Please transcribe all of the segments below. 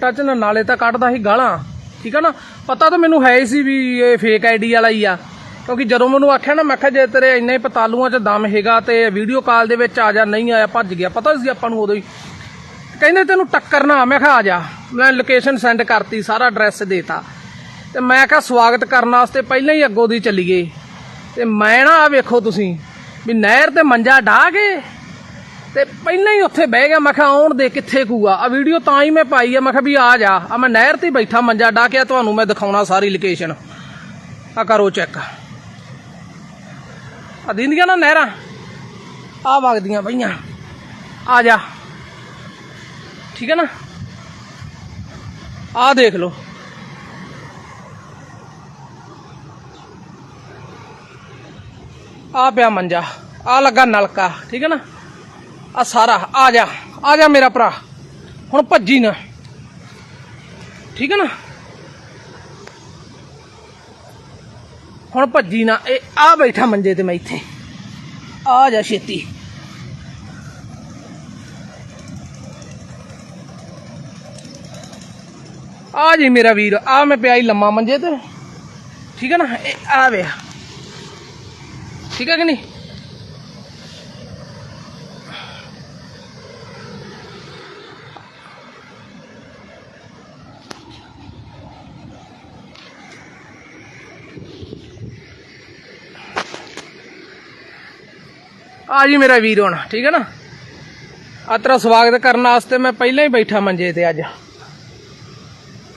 Touch ਨਾ ਨਾਲੇ ਤਾਂ ਕੱਢਦਾ ਸੀ ਗਾਲਾਂ, ਠੀਕ ਆ ਨਾ? ਪਤਾ ਤਾਂ ਮੈਨੂੰ ਹੈ ਹੀ ਸੀ ਵੀ ਇਹ ਫੇਕ ਆਈਡੀ ਵਾਲਾ ਹੀ ਆ। ਕਿਉਂਕਿ ਜਦੋਂ ਮੈਨੂੰ ਆਖਿਆ ਨਾ, ਮੈਂ ਕਿਹਾ ਜੇ ਤੇਰੇ ਇੰਨੇ ਪਤਾਲੂਆਂ 'ਚ ਦਮ ਹੈਗਾ ਤੇ ਵੀਡੀਓ ਕਾਲ ਦੇ ਵਿੱਚ ਆ ਜਾ, ਨਹੀਂ ਆਇਆ, ਭੱਜ ਗਿਆ। ਪਤਾ ਸੀ ਆਪਾਂ ਨੂੰ ਉਦੋਂ ਹੀ। ਕਹਿੰਦੇ ਤੈਨੂੰ ਟੱਕਰ ਨਾ, ਮੈਂ ਕਿਹਾ ਆ ਜਾ। ਮੈਂ ਲੋਕੇਸ਼ਨ ਸੈਂਡ ਕਰਤੀ, ਸਾਰਾ ਐਡਰੈਸ ਦੇਤਾ। ਤੇ ਮੈਂ ਕਿਹਾ ਸਵਾਗਤ ਕਰਨ ਵਾਸਤੇ ਪਹਿਲਾਂ ਹੀ ਅੱਗੋਂ ਦੀ ਚੱਲੀਏ। ਤੇ ਮੈਂ ਨਾ ਆ ਵੇਖੋ ਤੁਸੀਂ, ਵੀ ਨਹਿਰ ਤੇ ਮੰਜਾ ਢਾਹ ਕੇ ਤੇ ਪਹਿਲਾਂ ਹੀ ਉੱਥੇ ਬਹਿ ਗਿਆ, ਮੈਂ ਕਿਹਾ ਆਉਣ ਦੇ ਕਿੱਥੇ ਕੂਆ? ਆ ਵੀਡੀਓ ਤਾਂ ਹੀ ਮੈਂ ਪਾਈ ਆ, ਮੈਂ ਕਿਹਾ ਵੀ ਆ ਜਾ। ਆ ਮੈਂ ਨਹਿਰ ਤੇ ਬੈਠਾ, ਮੰਜਾ ਢਾ ਤੁਹਾਨੂੰ ਮੈਂ ਦਿਖਾਉਣਾ ਸਾਰੀ ਲੋਕੇਸ਼ਨ ਆ ਕਰੋ ਚੈੱਕ ਆ ਦਿੰਦੀਆਂ ਨਾ ਨਹਿਰਾਂ? ਆ ਵਗਦੀਆਂ ਪਈਆਂ। ਆ ਜਾ। ਠੀਕ ਹੈ ਨਾ? ਆ ਦੇਖ ਲਓ। ਆ ਪਿਆ ਮੰਜਾ। ਆ ਲੱਗਾ ਨਲਕਾ। ਠੀਕ ਹੈ ਨਾ? ਆ ਸਾਰਾ, ਆ ਜਾ ਆ ਜਾ ਮੇਰਾ ਭਰਾ। ਹੁਣ ਭੱਜੀ ਨਾ। ਠੀਕ ਹੈ ਨਾ? ਹੁਣ ਭੱਜੀ ਨਾ। ਇਹ ਆ ਬੈਠਾ ਮੰਜੇ ਤੇ ਮੈਂ ਇੱਥੇ। ਆ ਜਾ ਛੇਤੀ। ਆ ਜੀ ਮੇਰਾ ਵੀਰ, ਆ ਮੈਂ ਪਿਆ ਹੀ ਲੰਮਾ ਮੰਜੇ ਤੇ। ਠੀਕ ਹੈ ਨਾ? ਇਹ ਆ ਵੇ। ਠੀਕ ਹੈ ਕਿ ਨਹੀਂ? ਆ ਜੀ ਮੇਰਾ ਵੀਰ ਹੁਣ, ਠੀਕ ਹੈ ਨਾ? ਆ ਤੇਰਾ ਸਵਾਗਤ ਕਰਨ ਵਾਸਤੇ ਮੈਂ ਪਹਿਲਾਂ ਹੀ ਬੈਠਾ ਮੰਜੇ ਤੇ ਅੱਜ।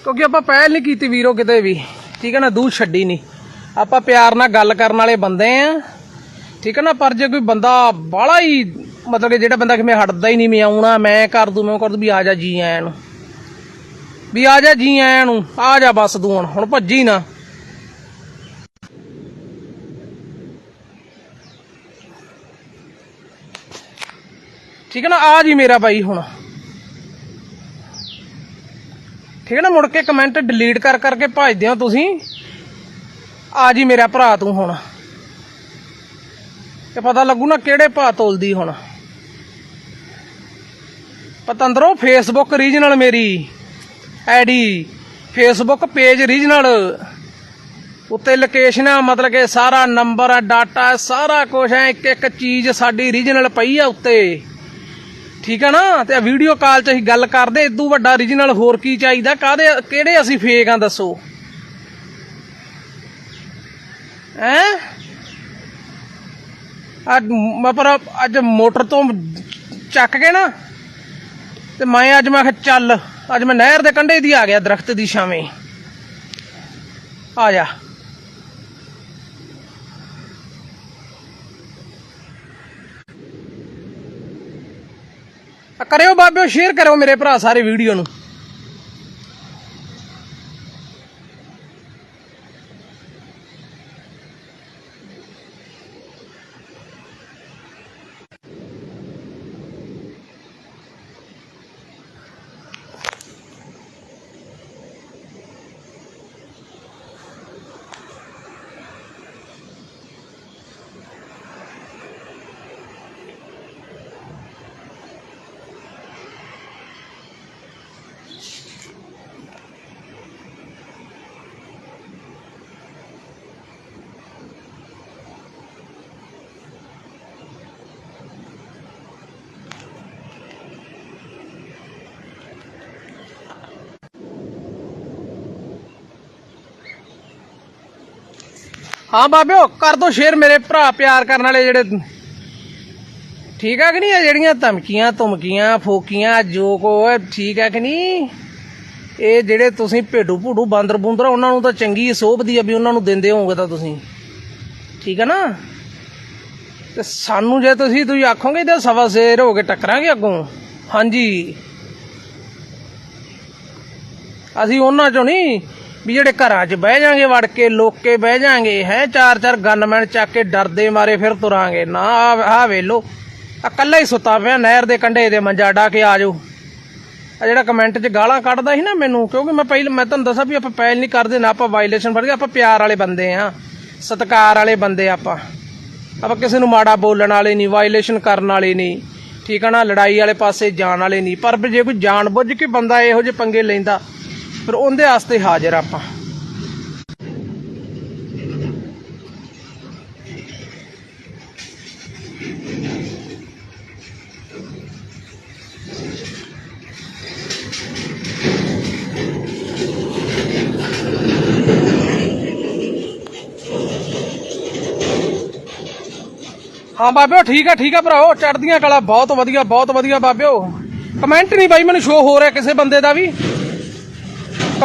ਕਿਉਂਕਿ ਆਪਾਂ ਪਹਿਲ ਨਹੀਂ ਕੀਤੀ ਵੀਰੋ ਕਿਤੇ ਵੀ, ਠੀਕ ਹੈ ਨਾ? ਦੂਰ ਛੱਡੀ ਨਹੀਂ। ਆਪਾਂ ਪਿਆਰ ਨਾਲ ਗੱਲ ਕਰਨ ਵਾਲੇ ਬੰਦੇ ਆ, ਠੀਕ ਹੈ ਨਾ? ਪਰ ਜੇ ਕੋਈ ਬੰਦਾ ਬਾਹਲਾ ਹੀ, ਮਤਲਬ ਕਿ ਜਿਹੜਾ ਬੰਦਾ ਕਿ ਮੈਂ ਹਟਦਾ ਹੀ ਨਹੀਂ, ਮੈਂ ਆਉਣਾ, ਮੈਂ ਕਰ ਦੂੰ, ਮੈਂ ਕਰ ਦੂੰ, ਵੀ ਆ ਜਾ ਜੀ ਆਇਆਂ ਨੂੰ। ਵੀ ਆ ਜਾ ਜੀ ਆਇਆਂ ਨੂੰ, ਆ ਜਾ ਬਸ ਤੂੰ ਹੁਣ ਹੁਣ ਭੱਜੀ ਨਾ। ਠੀਕ ਹੈ ਨਾ, ਆ ਜੀ ਮੇਰਾ ਬਾਈ ਹੁਣ। ਠੀਕ ਹੈ ਨਾ, ਮੁੜ ਕੇ ਕਮੈਂਟ ਡਿਲੀਟ ਕਰ ਕਰਕੇ ਭਜਦੇ ਹੋ ਤੁਸੀਂ। ਆ ਜੀ ਮੇਰਾ ਭਰਾ ਤੂੰ ਹੁਣ। ਤੇ ਪਤਾ ਲੱਗੂ ਨਾ ਕਿਹੜੇ ਭਾ ਤੋਲਦੀ ਹੁਣ। ਪਤੰਦਰੋ ਫੇਸਬੁੱਕ ਰੀਜਨਲ ਮੇਰੀ। ਆਈਡੀ ਫੇਸਬੁੱਕ ਪੇਜ ਰੀਜਨਲ ਉੱਤੇ ਲੋਕੇਸ਼ਨ ਆ, ਮਤਲਬ ਕਿ ਸਾਰਾ ਨੰਬਰ ਆ ਡਾਟਾ ਸਾਰਾ ਕੁਝ ਹੈ ਇੱਕ ਇੱਕ ਚੀਜ਼ ਸਾਡੀ ਰੀਜਨਲ ਪਈ ਆ ਉੱਤੇ। ਠੀਕ ਆ ਨਾ? ਤੇ ਵੀਡੀਓ ਕਾਲ 'ਚ ਅਸੀਂ ਗੱਲ ਕਰਦੇ ਇਦੋਂ ਵੱਡਾ origignal ਹੋਰ ਕੀ ਚਾਹੀਦਾ? ਕਾਦੇ ਕਿਹੜੇ ਅਸੀਂ ਫੇਕ ਆ ਦੱਸੋ? ਹੈ? ਅੱਜ ਪਰ ਅੱਜ ਮੋਟਰ ਤੋਂ ਚੱਕ ਕੇ ਨਾ, ਤੇ ਮੈਂ ਅੱਜ ਮੈਂ ਕਿਹਾ ਚੱਲ, ਅੱਜ ਮੈਂ ਨਹਿਰ ਦੇ ਕੰਢੇ ਦੀ ਆ ਗਿਆ ਦਰਖਤ ਦੀ ਛਾਵੇਂ। ਆ ਜਾ। ਕਰਿਓ ਬਾਬਿਓ ਸ਼ੇਅਰ ਕਰਿਓ ਮੇਰੇ ਭਰਾ ਸਾਰੇ ਵੀਡੀਓ ਨੂੰ। ਹਾਂ ਬਾਬਿਓ, ਕਰ ਦੋ ਸ਼ੇਅਰ ਮੇਰੇ ਭਰਾ ਪਿਆਰ ਕਰਨ ਵਾਲੇ ਜਿਹੜੇ। ਠੀਕ ਆ ਕਿ ਨਹੀਂ ਇਹ ਜਿਹੜੀਆਂ ਧਮਕੀਆਂ ਧਮਕੀਆਂ, ਫੋਕੀਆਂ, ਜੋ ਕੋ ਠੀਕ ਆ ਕਿ ਨਹੀਂ? ਇਹ ਜਿਹੜੇ ਤੁਸੀਂ ਭੇਡੂ ਭੂਡੂ ਬਾਂਦਰ ਬੂੰਦਰ ਉਹਨਾਂ ਨੂੰ ਤਾਂ ਚੰਗੀ ਸੋਭਦੀ ਆ ਵੀ ਉਹਨਾਂ ਨੂੰ ਦਿੰਦੇ ਹੋਵੋਗੇ ਤਾਂ ਤੁਸੀਂ। ਠੀਕ ਆ ਨਾ? ਤੇ ਸਾਨੂੰ ਜੇ ਤੁਸੀਂ ਤੁਸੀਂ ਆਖੋਗੇ ਤਾਂ ਸਵਾ ਸੇਰ ਹੋ ਕੇ ਟੱਕਰਾਂਗੇ ਅੱਗੋਂ। ਹਾਂਜੀ। ਅਸੀਂ ਉਹਨਾਂ ਚੋਂ ਨਹੀਂ ਵੀ ਜਿਹੜੇ ਘਰਾਂ 'ਚ ਬਹਿ ਜਾਾਂਗੇ ਵੜ ਕੇ, ਲੋਕੇ ਬਹਿ ਜਾਾਂਗੇ ਹੈ, ਚਾਰ ਚਾਰ ਗਨਮੈਨ ਚੱਕ ਕੇ ਡਰਦੇ ਮਾਰੇ ਫਿਰ ਤੁਰਾਂਗੇ। ਨਾ ਆ ਵੇਲੋ ਆ ਕੱਲਾ ਹੀ ਸੁੱਤਾ ਪਿਆ ਨਹਿਰ ਦੇ ਕੰਢੇ ਦੇ ਮੰਜਾ ਡਾ ਕੇ ਆ ਜਾਓ। ਆ ਜਿਹੜਾ ਕਮੈਂਟ 'ਚ ਗਾਲਾਂ ਕੱਢਦਾ ਸੀ ਨਾ ਮੈਨੂੰ, ਕਿਉਂਕਿ ਮੈਂ ਪਹਿਲਾਂ, ਮੈਂ ਤੁਹਾਨੂੰ ਦੱਸਾਂ ਵੀ ਆਪਾਂ ਪਹਿਲ ਨਹੀਂ ਕਰਦੇ, ਨਾ ਆਪਾਂ ਵਾਇਲੇਸ਼ਨ ਫੜ ਕੇ ਆਪਾਂ ਪਿਆਰ ਵਾਲੇ ਬੰਦੇ ਆ। ਸਤਿਕਾਰ ਵਾਲੇ ਬੰਦੇ ਆਪਾਂ। ਆਪਾਂ ਕਿਸੇ ਨੂੰ ਮਾੜਾ ਬੋਲਣ ਵਾਲੇ ਨਹੀਂ ਵਾਇਲੇਸ਼ਨ ਕਰਨ ਵਾਲੇ ਨਹੀਂ। ਠੀਕ ਆ ਨਾ, ਲੜਾਈ ਵਾਲੇ ਪਾਸੇ ਜਾਣ ਵਾਲੇ ਨਹੀਂ। ਪਰ ਜੇ ਕੋਈ ਜਾਣ ਬੁੱਝ ਕੇ ਬੰਦਾ ਇਹੋ ਜਿਹੇ ਪੰਗੇ ਲੈਂਦਾ ਫਿਰ ਉਹਦੇ ਵਾਸਤੇ ਹਾਜ਼ਰ ਆਪਾਂ। ਹਾਂ ਬਾਬਿਓ, ਠੀਕ ਆ ਠੀਕ ਆ ਭਰਾਓ। ਚੜਦੀਆਂ ਕਲਾ ਬਹੁਤ ਵਧੀਆ ਬਹੁਤ ਵਧੀਆ ਬਾਬਿਓ। ਕਮੈਂਟ ਨਹੀਂ ਬਾਈ, ਮੈਨੂੰ ਸ਼ੋ ਹੋ ਰਿਹਾ ਕਿਸੇ ਬੰਦੇ ਦਾ ਵੀ।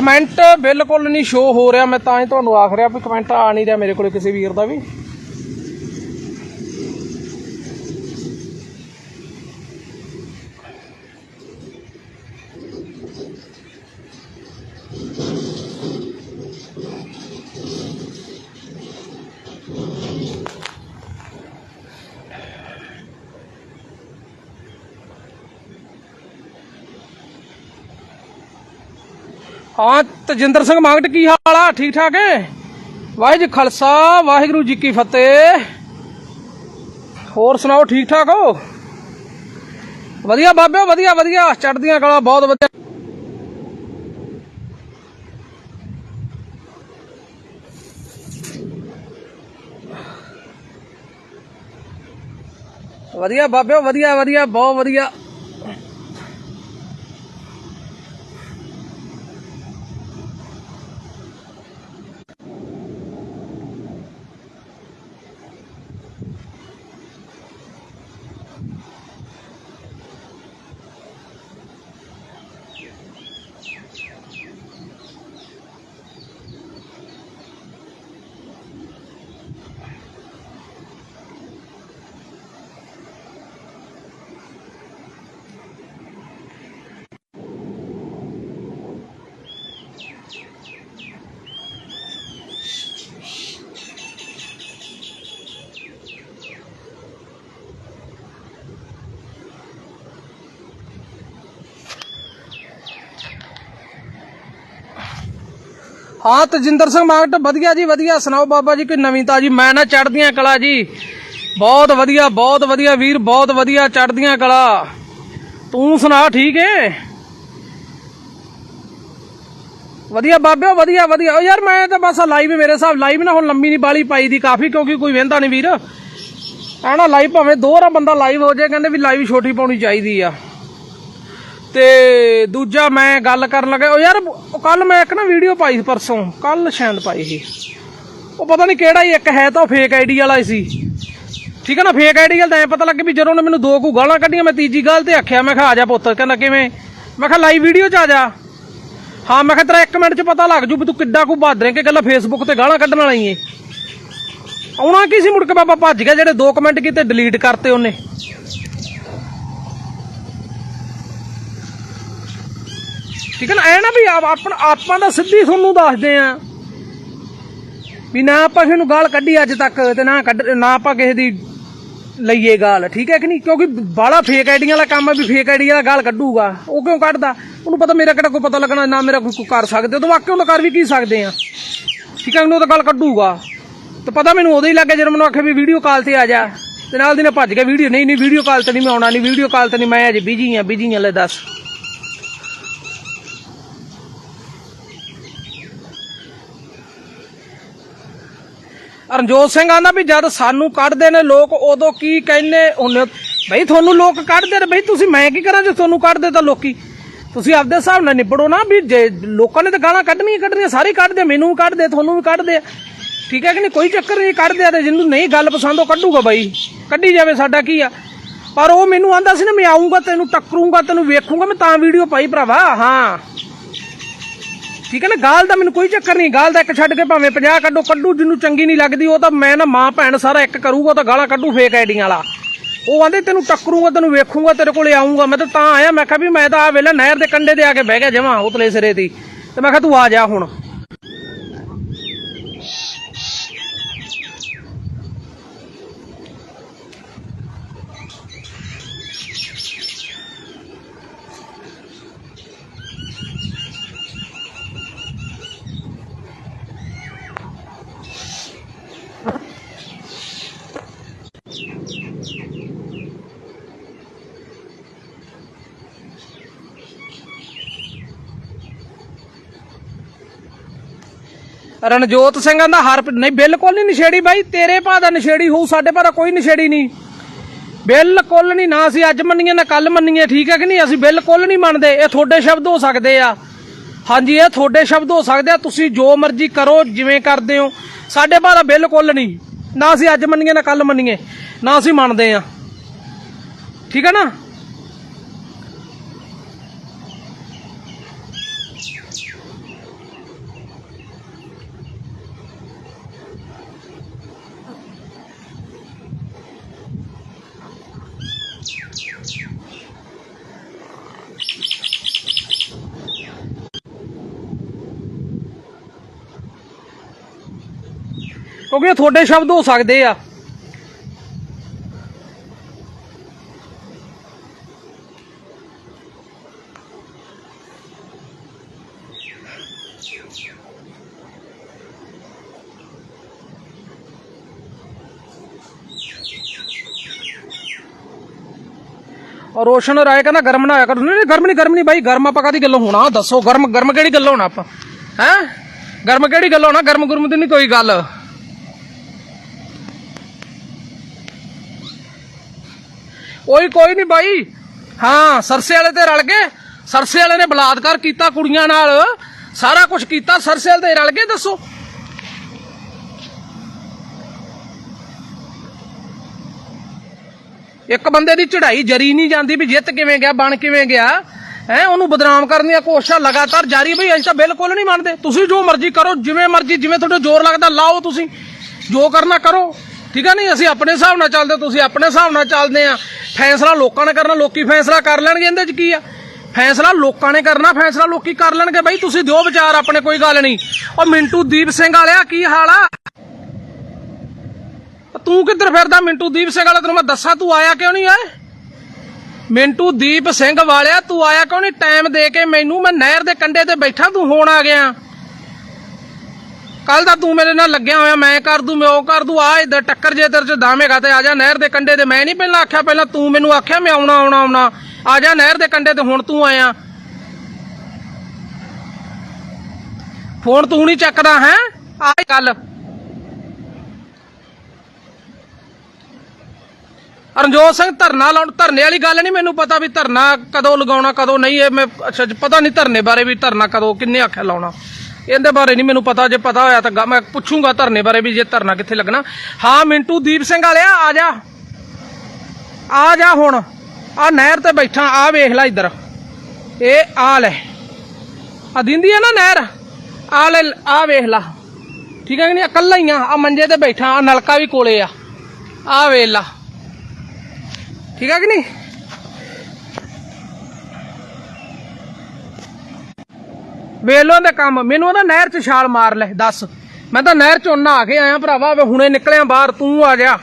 ਕਮੈਂਟ ਬਿਲਕੁਲ ਨਹੀਂ ਸ਼ੋ ਹੋ ਰਿਹਾ, ਮੈਂ ਤਾਂ ਹੀ ਤੁਹਾਨੂੰ ਆਖ ਰਿਹਾ ਵੀ ਕਮੈਂਟ ਆ ਨਹੀਂ ਰਿਹਾ ਮੇਰੇ ਕੋਲ ਕਿਸੇ ਵੀਰ ਦਾ ਵੀ। ਹਾਂ, ਤਜਿੰਦਰ ਸਿੰਘ ਮੰਗਟ, ਕੀ ਹਾਲ ਆ? ਠੀਕ ਠਾਕ ਹੈ ਵਾਹਿਗੁਰੂ ਜੀ ਖਾਲਸਾ, ਵਾਹਿਗੁਰੂ ਜੀ ਕੀ ਫਤਿਹ। ਹੋਰ ਸੁਣਾਓ, ਠੀਕ ਠਾਕ ਹੋ? ਵਧੀਆ ਬਾਬਿਓ, ਵਧੀਆ ਵਧੀਆ। ਚੜਦੀਆਂ ਕਲਾ ਬਹੁਤ ਵਧੀਆ। ਵਧੀਆ ਬਾਬਿਓ, ਵਧੀਆ ਵਧੀਆ, ਬਹੁਤ ਵਧੀਆ। ਹਾਂ, ਤਜਿੰਦਰ ਸਿੰਘ ਮਾਗਟ ਵਧੀਆ ਜੀ, ਵਧੀਆ। ਸੁਣਾਓ ਬਾਬਾ ਜੀ, ਕੋਈ ਨਵੀਂ ਤਾਜੀ? ਮੈਂ ਨਾ ਚੜਦੀਆਂ ਕਲਾ ਜੀ। ਬਹੁਤ ਵਧੀਆ ਬਹੁਤ ਵਧੀਆ ਵੀਰ, ਬਹੁਤ ਵਧੀਆ ਚੜਦੀਆਂ ਕਲਾ। ਤੂੰ ਸੁਣਾ, ਠੀਕ ਏ? ਵਧੀਆ ਬਾਬਿਓ ਵਧੀਆ ਵਧੀਆ। ਓ ਯਾਰ, ਮੈਂ ਤਾਂ ਬਸ ਲਾਈਵ ਮੇਰੇ ਹਿਸਾਬ ਲਾਈਵ ਨਾ ਹੁਣ ਲੰਮੀ ਨਹੀਂ ਬਾਲੀ ਪਾਈ ਦੀ ਕਾਫੀ, ਕਿਉਂਕਿ ਕੋਈ ਵਹਿੰਦਾ ਨਹੀਂ ਵੀਰ। ਐ ਨਾ ਲਾਈਵ ਭਾਵੇਂ ਦੋਹਰਾ ਬੰਦਾ ਲਾਈਵ ਹੋ ਜਾਏ, ਕਹਿੰਦੇ ਵੀ ਲਾਈਵ ਛੋਟੀ ਪਾਉਣੀ ਚਾਹੀਦੀ ਆ। ਤੇ ਦੂਜਾ ਮੈਂ ਗੱਲ ਕਰਨ ਲੱਗਾ, ਉਹ ਯਾਰ ਕੱਲ ਮੈਂ ਇੱਕ ਨਾ ਵੀਡੀਓ ਪਾਈ ਸੀ ਪਰਸੋਂ ਕੱਲ ਸ਼ਾਇਦ ਪਾਈ ਸੀ। ਉਹ ਪਤਾ ਨਹੀਂ ਕਿਹੜਾ ਹੀ ਇੱਕ ਹੈ ਤਾਂ ਫੇਕ ਆਈਡੀ ਵਾਲਾ ਹੀ ਸੀ। ਠੀਕ ਹੈ ਨਾ ਫੇਕ ਆਈਡੀ ਵਾਲਾ ਤਾਂ ਐਂ ਪਤਾ ਲੱਗੇ ਵੀ ਜਦੋਂ ਉਹਨੇ ਮੈਨੂੰ ਦੋ ਕੁ ਗਾਲਾਂ ਕੱਢੀਆਂ, ਮੈਂ ਤੀਜੀ ਗੱਲ ਤੇ ਆਖਿਆ, ਮੈਂ ਕਿਹਾ, ਆ ਜਾ ਪੁੱਤ ਕਹਿੰਦਾ, ਕਿਵੇਂ? ਮੈਂ ਕਿਹਾ, ਲਾਈਵ ਵੀਡੀਓ ਚ ਆ ਜਾ। ਹਾਂ, ਮੈਂ ਕਿਹਾ, ਤੇਰਾ 1 ਮਿੰਟ ਚ ਪਤਾ ਲੱਗ ਜੂ ਵੀ ਤੂੰ ਕਿੱਡਾ ਕੁ ਬਹਾਦਰ ਕਿ ਗੱਲਾਂ ਫੇਸਬੁੱਕ ਤੇ ਗਾਲਾਂ ਕੱਢਣ ਵਾਲੀ ਏ। ਆਉਣਾ ਕੀ ਸੀ ਮੁੜ ਕੇ, ਬਾਬਾ ਭੱਜ ਗਿਆ ਜਿਹੜੇ ਦੋ ਕਮੈਂਟ ਕੀਤੇ ਡਿਲੀਟ ਕਰਤੇ ਉਹਨੇ। ਠੀਕ ਹੈ ਨਾ, ਐ ਨਾ ਵੀ ਆਪ- ਆਪਣ ਆਪਾਂ ਤਾਂ ਸਿੱਧੀ ਤੁਹਾਨੂੰ ਦੱਸਦੇ ਆ ਵੀ ਨਾ ਆਪਾਂ ਕਿਸੇ ਨੂੰ ਗਾਲ ਕੱਢੀ ਅੱਜ ਤੱਕ ਤੇ ਨਾ ਕੱਢ ਨਾ ਆਪਾਂ ਕਿਸੇ ਦੀ ਲਈਏ ਗਾਲ, ਠੀਕ ਹੈ ਕਿ ਨਹੀਂ? ਕਿਉਂਕਿ ਬਾਲਾ ਫੇਕ ਆਈਡੀਆਂ ਵਾਲਾ ਕੰਮ ਹੈ ਵੀ ਫੇਕ ਆਈਡੀ ਵਾਲਾ ਗਾਲ ਕੱਢੂਗਾ। ਉਹ ਕਿਉਂ ਕੱਢਦਾ? ਉਹਨੂੰ ਪਤਾ ਮੇਰਾ ਕਿਹੜਾ ਕੋਈ ਪਤਾ ਲੱਗਣਾ, ਨਾ ਮੇਰਾ ਕੋਈ ਕਰ ਸਕਦੇ। ਉਹ ਤਾਂ ਵਾਕਿਆ ਉਹਨੂੰ ਕਰ ਵੀ ਕੀ ਸਕਦੇ ਆ? ਠੀਕ ਹੈ, ਉਹਨੂੰ ਉਹ ਤਾਂ ਗਾਲ ਕੱਢੂਗਾ। ਤੇ ਪਤਾ ਮੈਨੂੰ ਉਦੋਂ ਹੀ ਲੱਗਾ ਜਦੋਂ ਮੈਨੂੰ ਆਖਿਆ ਵੀ ਵੀਡੀਓ ਕਾਲ ਤੇ ਆ ਜਾ। ਤੇ ਨਾਲ ਦੀ ਨੇ ਭੱਜ ਗਿਆ ਵੀਡੀਓ ਨਹੀਂ ਨਹੀਂ ਵੀਡੀਓ ਕਾਲ ਤੇ ਨਹੀਂ ਮੈਂ ਆਉਣਾ, ਨਹੀਂ ਵੀਡੀਓ ਕਾਲ ਤੇ ਨਹੀਂ ਮੈਂ ਅਜੇ ਬਿਜ਼ੀ ਆ ਬਿਜ਼ੀ ਆ ਲੈ ਦੱਸ। ਰਣਜੋਤ ਸਿੰਘ ਆਂਦਾ ਵੀ ਜਦ ਸਾਨੂੰ ਕੱਢਦੇ ਨੇ ਲੋਕ, ਉਦੋਂ ਕੀ ਕਹਿੰਦੇ ਉਹਨੇ ਬਈ ਤੁਹਾਨੂੰ ਲੋਕ ਕੱਢਦੇ ਨੇ, ਬਈ ਤੁਸੀਂ ਮੈਂ ਕੀ ਕਰਾਂ ਜੇ ਤੁਹਾਨੂੰ ਕੱਢਦੇ ਤਾਂ ਲੋਕੀ? ਤੁਸੀਂ ਆਪਦੇ ਹਿਸਾਬ ਨਾਲ ਨਿਬੜੋ ਨਾ ਵੀ ਜੇ ਲੋਕਾਂ ਨੇ ਤਾਂ ਗਾਲਾਂ ਕੱਢਣੀਆਂ ਕੱਢਣੀਆਂ, ਸਾਰੇ ਕੱਢਦੇ, ਮੈਨੂੰ ਵੀ ਕੱਢਦੇ, ਤੁਹਾਨੂੰ ਵੀ ਕੱਢਦੇ ਆ। ਠੀਕ ਹੈ ਕਿ ਨਹੀਂ? ਕੋਈ ਚੱਕਰ ਨਹੀਂ, ਕੱਢਦੇ ਆ ਤੇ ਜਿਹਨੂੰ ਨਹੀਂ ਗੱਲ ਪਸੰਦ ਉਹ ਕੱਢੂਗਾ ਬਾਈ। ਕੱਢੀ ਜਾਵੇ ਸਾਡਾ ਕੀ ਆ? ਪਰ ਉਹ ਮੈਨੂੰ ਆਂਦਾ ਸੀ ਨਾ, ਮੈਂ ਆਉਂਗਾ ਤੈਨੂੰ ਟੱਕਰੂੰਗਾ, ਤੈਨੂੰ ਵੇਖੂੰਗਾ, ਮੈਂ ਤਾਂ ਵੀਡੀਓ ਪਾਈ ਭਰਾਵਾ, ਹਾਂ। ਠੀਕ ਹੈ ਨਾ? ਗਾਲ ਦਾ ਮੈਨੂੰ ਕੋਈ ਚੱਕਰ ਨਹੀਂ। ਗਾਲ ਦਾ ਇੱਕ ਛੱਡ ਕੇ ਭਾਵੇਂ 50 ਕੱਢੋ। ਕੱਢੂ ਜਿਹਨੂੰ ਚੰਗੀ ਨਹੀਂ ਲੱਗਦੀ, ਉਹ ਤਾਂ ਮੈਂ ਨਾ ਮਾਂ ਭੈਣ ਸਾਰਾ ਇੱਕ ਕਰੂਗਾ ਤਾਂ ਗਾਲਾਂ ਕੱਢੂ ਫੇਕ ਆਈਡੀਆਂ ਵਾਲਾ। ਉਹ ਆਂਦੇ, ਤੈਨੂੰ ਟੱਕਰੂਗਾ, ਤੈਨੂੰ ਵੇਖੂਗਾ, ਤੇਰੇ ਕੋਲੇ ਆਉਂਗਾ ਮੈਂ ਤਾਂ ਤਾਂ ਆਇਆ, ਮੈਂ ਕਿਹਾ ਵੀ ਮੈਂ ਤਾਂ ਆ ਵੇਲੇ ਨਹਿਰ ਦੇ ਕੰਢੇ ਤੇ ਆ ਕੇ ਬਹਿ ਗਿਆ ਜਮਾ, ਉਤਲੇ ਸਿਰੇ ਦੀ ਤੇ ਮੈਂ ਕਿਹਾ, ਤੂੰ ਆ ਜਾ ਹੁਣ। ਰਣਜੋਤ ਸਿੰਘਾਂ ਦਾ ਹਰ ਨਹੀਂ, ਬਿਲਕੁਲ ਨਹੀਂ ਨਸ਼ੇੜੀ ਬਾਈ, ਤੇਰੇ ਭਾ ਦਾ ਨਸ਼ੇੜੀ ਹੋਊ, ਸਾਡੇ ਭਾ ਦਾ ਕੋਈ ਨਸ਼ੇੜੀ ਨਹੀਂ। ਬਿਲਕੁਲ ਨਹੀਂ, ਨਾ ਅਸੀਂ ਅੱਜ ਮੰਨੀਏ, ਨਾ ਕੱਲ ਮੰਨੀਏ, ਠੀਕ ਹੈ ਕਿ ਨਹੀਂ? ਅਸੀਂ ਬਿਲਕੁਲ ਨਹੀਂ ਮੰਨਦੇ, ਇਹ ਤੁਹਾਡੇ ਸ਼ਬਦ ਹੋ ਸਕਦੇ ਆ। ਹਾਂਜੀ, ਇਹ ਤੁਹਾਡੇ ਸ਼ਬਦ ਹੋ ਸਕਦੇ ਆ, ਤੁਸੀਂ ਜੋ ਮਰਜ਼ੀ ਕਰੋ, ਜਿਵੇਂ ਕਰਦੇ ਹੋ। ਸਾਡੇ ਭਾ ਦਾ ਬਿਲਕੁਲ ਨਹੀਂ, ਨਾ ਅਸੀਂ ਅੱਜ ਮੰਨੀਏ, ਨਾ ਕੱਲ ਮੰਨੀਏ, ਨਾ ਅਸੀਂ ਮੰਨਦੇ ਆ। ਠੀਕ ਹੈ ਨਾ? ਕਿਉਂਕਿ ਤੁਹਾਡੇ ਸ਼ਬਦ ਹੋ ਸਕਦੇ ਆ। ਔਰ ਰੋਸ਼ਨ ਰਾਏ ਕਹਿੰਦਾ, ਗਰਮ ਨਾ ਹੋਇਆ ਕਰੋ। ਨਹੀਂ ਗਰਮ ਨਹੀਂ ਗਰਮ ਨਹੀਂ ਬਾਈ, ਗਰਮ ਆਪਾਂ ਕਾਦੀ ਗੱਲੋਂ ਹੋਣਾ? ਦੱਸੋ, ਗਰਮ ਗਰਮ ਕਿਹੜੀ ਗੱਲ ਹੋਣਾ ਆਪਾਂ? ਹੈ? ਗਰਮ ਕਿਹੜੀ ਗੱਲ ਹੋਣਾ? ਗਰਮ ਗੁਰਮ ਦੀ ਨਹੀਂ ਕੋਈ ਗੱਲ। ਕੋਈ ਕੋਈ ਨਹੀਂ ਬਾਈ। ਹਾਂ, ਸਰਸੇ ਵਾਲੇ ਤੇ ਰਲ ਗਏ। ਸਰਸੇ ਵਾਲੇ ਨੇ ਬਲਾਤਕਾਰ ਕੀਤਾ ਕੁੜੀਆਂ ਨਾਲ। ਸਾਰਾ ਕੁਝ ਕੀਤਾ, ਸਰਸੇ ਵਾਲੇ ਤੇ ਰਲ ਗਏ, ਦੱਸੋ। ਇੱਕ ਬੰਦੇ ਦੀ ਚੜ੍ਹਾਈ ਜਰੀ ਨਹੀਂ ਜਾਂਦੀ ਵੀ ਜਿੱਤ ਕਿਵੇਂ ਗਿਆ, ਬਣ ਕਿਵੇਂ ਗਿਆ। ਹੈ, ਉਹਨੂੰ ਬਦਨਾਮ ਕਰਨ ਦੀਆਂ ਕੋਸ਼ਿਸ਼ਾਂ ਲਗਾਤਾਰ ਜਾਰੀ ਬਈ, ਅਸੀਂ ਤਾਂ ਬਿਲਕੁਲ ਨਹੀਂ ਮੰਨਦੇ। ਤੁਸੀਂ ਜੋ ਮਰਜ਼ੀ ਕਰੋ, ਜਿਵੇਂ ਮਰਜ਼ੀ, ਜਿਵੇਂ ਤੁਹਾਡੇ ਜ਼ੋਰ ਲੱਗਦਾ, ਲਾਓ ਤੁਸੀਂ। ਜੋ ਕਰਨਾ ਕਰੋ। ਠੀਕ ਹੈ ਨਹੀਂ? ਅਸੀਂ ਆਪਣੇ ਹਿਸਾਬ ਨਾਲ ਚੱਲਦੇ, ਤੁਸੀਂ ਆਪਣੇ ਹਿਸਾਬ ਨਾਲ ਚੱਲਦੇ ਆ। ਫੈਸਲਾ ਲੋਕਾਂ ਨੇ ਕਰਨਾ, ਲੋਕੀ ਫੈਸਲਾ ਕਰ ਲੈਣਗੇ, ਇਹਦੇ 'ਚ ਕੀ ਆ? ਫੈਸਲਾ ਲੋਕਾਂ ਨੇ ਕਰਨਾ, ਫੈਸਲਾ ਲੋਕੀ ਕਰ ਲੈਣਗੇ। ਬਈ, ਤੁਸੀਂ ਦਿਓ ਵਿਚਾਰ, ਆਪਣੇ ਕੋਈ ਗੱਲ ਨਹੀਂ। ਉਹ ਮਿੰਟੂ ਦੀਪ ਸਿੰਘ ਵਾਲਿਆ, ਕੀ ਹਾਲ ਆ? ਤੂੰ ਕਿੱਧਰ ਫਿਰਦਾ ਮਿੰਟੂ ਦੀਪ ਸਿੰਘ ਵਾਲਾ ਤੈਨੂੰ ਮੈਂ ਦੱਸਾਂ, ਤੂੰ ਆਇਆ ਕਿਉਂ ਨਹੀਂ ਆਏ ਮਿੰਟੂ ਦੀਪ ਸਿੰਘ ਵਾਲਿਆ, ਤੂੰ ਆਇਆ ਕਿਉਂ ਨਹੀਂ? ਟਾਈਮ ਦੇ ਕੇ ਮੈਨੂੰ, ਮੈਂ ਨਹਿਰ ਦੇ ਕੰਢੇ ਤੇ ਬੈਠਾ, ਤੂੰ ਹੋਣ ਆ ਗਿਆ। ਕੱਲ ਦਾ ਤੂੰ ਮੇਰੇ ਨਾਲ ਲੱਗਿਆ ਹੋਇਆ, ਮੈਂ ਕਰ ਦੂੰ, ਮੈਂ ਉਹ ਕਰ ਦੂੰ ਆ ਇਧਰ ਟੱਕਰ ਜੇ ਤੇਰੇ ਚ ਦਾਮੇਗਾ ਤੇ ਆ ਜਾ ਨਹਿਰ ਦੇ ਕੰਢੇ ਤੇ। ਮੈਂ ਨਹੀਂ ਪਹਿਲਾਂ ਆਖਿਆ, ਪਹਿਲਾਂ ਤੂੰ ਮੈਨੂੰ ਆਖਿਆ, ਮੈਂ ਆਉਣਾ ਆਉਣਾ ਆਉਣਾ। ਆ ਜਾ ਨਹਿਰ ਦੇ ਕੰਢੇ ਤੇ, ਹੁਣ ਤੂੰ ਆਇਆ। ਫੋਨ ਤੂੰ ਨਹੀਂ ਚੱਕਦਾ, ਹੈ? ਆ ਕੱਲ ਰਣਜੋਤ ਸਿੰਘ ਧਰਨਾ ਲਾਉਣ, ਧਰਨੇ ਵਾਲੀ ਗੱਲ ਨਹੀਂ ਮੈਨੂੰ ਪਤਾ ਵੀ ਧਰਨਾ ਕਦੋਂ ਲਗਾਉਣਾ, ਕਦੋਂ ਨਹੀਂ। ਇਹ ਮੈਂ, ਅੱਛਾ, ਪਤਾ ਨਹੀਂ ਧਰਨੇ ਬਾਰੇ ਵੀ ਧਰਨਾ ਕਦੋਂ, ਕਿੰਨੇ ਆਖਿਆ ਲਾਉਣਾ। ਇਹਦੇ ਬਾਰੇ ਨਹੀਂ ਮੈਨੂੰ ਪਤਾ, ਜੇ ਪਤਾ ਹੋਇਆ ਤਾਂ ਗ- ਮੈਂ ਪੁੱਛੂੰਗਾ ਧਰਨੇ ਬਾਰੇ ਵੀ, ਜੇ ਧਰਨਾ ਕਿੱਥੇ ਲੱਗਣਾ। ਹਾਂ, ਮਿੰਟੂ, ਦੀਪ ਸਿੰਘ ਵਾਲਿਆ, ਆ ਜਾ। ਆ ਜਾ ਹੁਣ। ਆ ਨਹਿਰ ਤੇ ਬੈਠਾ, ਆ ਵੇਖ ਲੈ ਇੱਧਰ। ਇਹ ਆ ਲੈ ਆ ਦਿੰਦੀ ਹੈ ਨਾ ਨਹਿਰ? ਆ ਲੈ ਆ ਵੇਖ ਲਾ। ਠੀਕ ਹੈ ਕਿ ਨਹੀਂ? ਇਕੱਲਾ ਹੀ ਆ ਆ ਮੰਜੇ ਤੇ ਬੈਠਾ, ਆ ਨਲਕਾ ਵੀ ਕੋਲੇ ਆ। ਆ ਵੇਖ ਲਾ। ਠੀਕ ਹੈ ਕਿ ਨਹੀਂ? ਵੇਲੋ ਦਾ ਕੰਮ। ਮੈਨੂੰ ਉਹਦਾ ਨਹਿਰ 'ਚ ਛਾਲ ਮਾਰ ਲੈ, ਦੱਸ। ਮੈਂ ਤਾਂ ਨਹਿਰ 'ਚੋਂ ਨਹਾ ਕੇ ਆਇਆ, ਭਰਾਵਾ, ਵੇ ਹੁਣੇ ਨਿਕਲਿਆ ਬਾਹਰ, ਤੂੰ ਆ ਜਾ।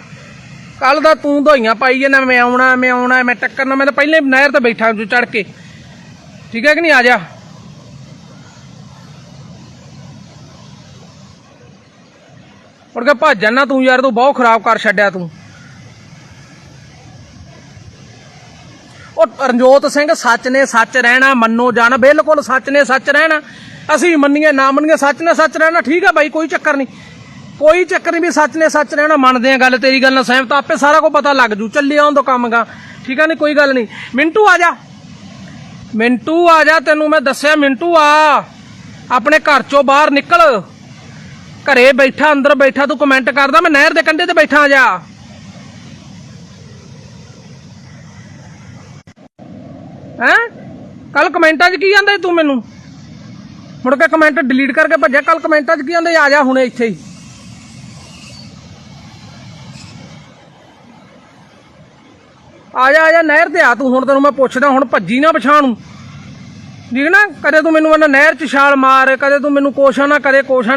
ਕੱਲ ਦਾ ਤੂੰ ਧੋਈਆਂ ਪਾਈ ਜਾਂਦਾ, ਮੈਂ ਆਉਣਾ ਮੈਂ ਆਉਣਾ, ਮੈਂ ਟੱਕਰਨਾ ਮੈਂ ਤਾਂ ਪਹਿਲੇ ਨਹਿਰ ਤੇ ਬੈਠਾ ਜੋ ਚੜ ਕੇ। ਠੀਕ ਹੈ ਕਿ ਨਹੀਂ? ਆ ਜਾ। ਮੁੜ ਕੇ ਭੱਜ ਜਾਣਾ ਤੂੰ ਯਾਰ, ਤੂੰ ਬਹੁਤ ਖਰਾਬ ਕਰ ਛੱਡਿਆ ਤੂੰ। ਉਹ ਰਣਜੋਤ ਸਿੰਘ ਸੱਚ ਨੇ ਸੱਚ ਰਹਿਣਾ ਮੰਨੋ ਜਾਣਾ ਬਿਲਕੁਲ ਸੱਚ ਨੇ ਸੱਚ ਰਹਿਣਾ। ਅਸੀਂ ਮੰਨੀਏ ਨਾ ਮੰਨੀਏ ਸੱਚ ਨੇ ਸੱਚ ਰਹਿਣਾ ਠੀਕ ਆ ਬਾਈ ਕੋਈ ਚੱਕਰ ਨਹੀਂ। ਕੋਈ ਚੱਕਰ ਨਹੀਂ ਵੀ ਸੱਚ ਨੇ ਸੱਚ ਰਹਿਣਾ ਮੰਨਦੇ ਆ ਗੱਲ ਤੇਰੀ ਗੱਲ ਨਾਲ ਸਹਿਮਤ ਆ, ਆਪੇ ਸਾਰਾ ਕੁਝ ਪਤਾ ਲੱਗ ਜੂ ਚੱਲੇ ਆਉਣ ਤੋਂ ਕੰਮ ਗਾ ਠੀਕ ਆ ਨਹੀਂ ਕੋਈ ਗੱਲ ਨਹੀਂ ਮਿੰਟੂ ਆ ਜਾ। ਮਿੰਟੂ ਆ ਜਾ ਤੈਨੂੰ ਮੈਂ ਦੱਸਿਆ ਮਿੰਟੂ ਆ। ਆਪਣੇ ਘਰ ਚੋਂ ਬਾਹਰ ਨਿਕਲ। ਘਰੇ ਬੈਠਾ ਅੰਦਰ ਬੈਠਾ ਤੂੰ ਕਮੈਂਟ ਕਰਦਾ ਮੈਂ ਨਹਿਰ ਦੇ ਕੰਢੇ ਤੇ ਬੈਠਾ ਆ ਜਾ ਹੈ ਕੱਲ ਕਮੈਂਟਾਂ 'ਚ ਕੀ ਆਂਦਾ ਤੂੰ ਮੈਨੂੰ? ਮੁੜ ਕੇ ਕਮੈਂਟ ਡਿਲੀਟ ਕਰਕੇ ਭੱਜਿਆ ਕੱਲ ਕਮੈਂਟਾਂ 'ਚ ਕੀ ਆਂਦਾ ਆ ਜਾ ਹੁਣੇ ਇੱਥੇ ਹੀ। ਆ ਜਾ ਆ ਜਾ, ਨਹਿਰ ਤੇ ਆ ਤੂੰ। ਹੁਣ ਤੈਨੂੰ ਮੈਂ ਪੁੱਛਦਾ, ਹੁਣ ਭੱਜੀ ਨਾ ਪਛਾਣ। ਠੀਕ ਨਾ? ਕਦੇ ਤੂੰ ਮੈਨੂੰ ਕਹਿੰਦਾ ਨਹਿਰ 'ਚ ਛਾਲ ਮਾਰ, ਕਦੇ ਤੂੰ ਮੈਨੂੰ ਕੋਸ਼ਾ ਨਾ ਕਰੇ ਕੋਸ਼ਾ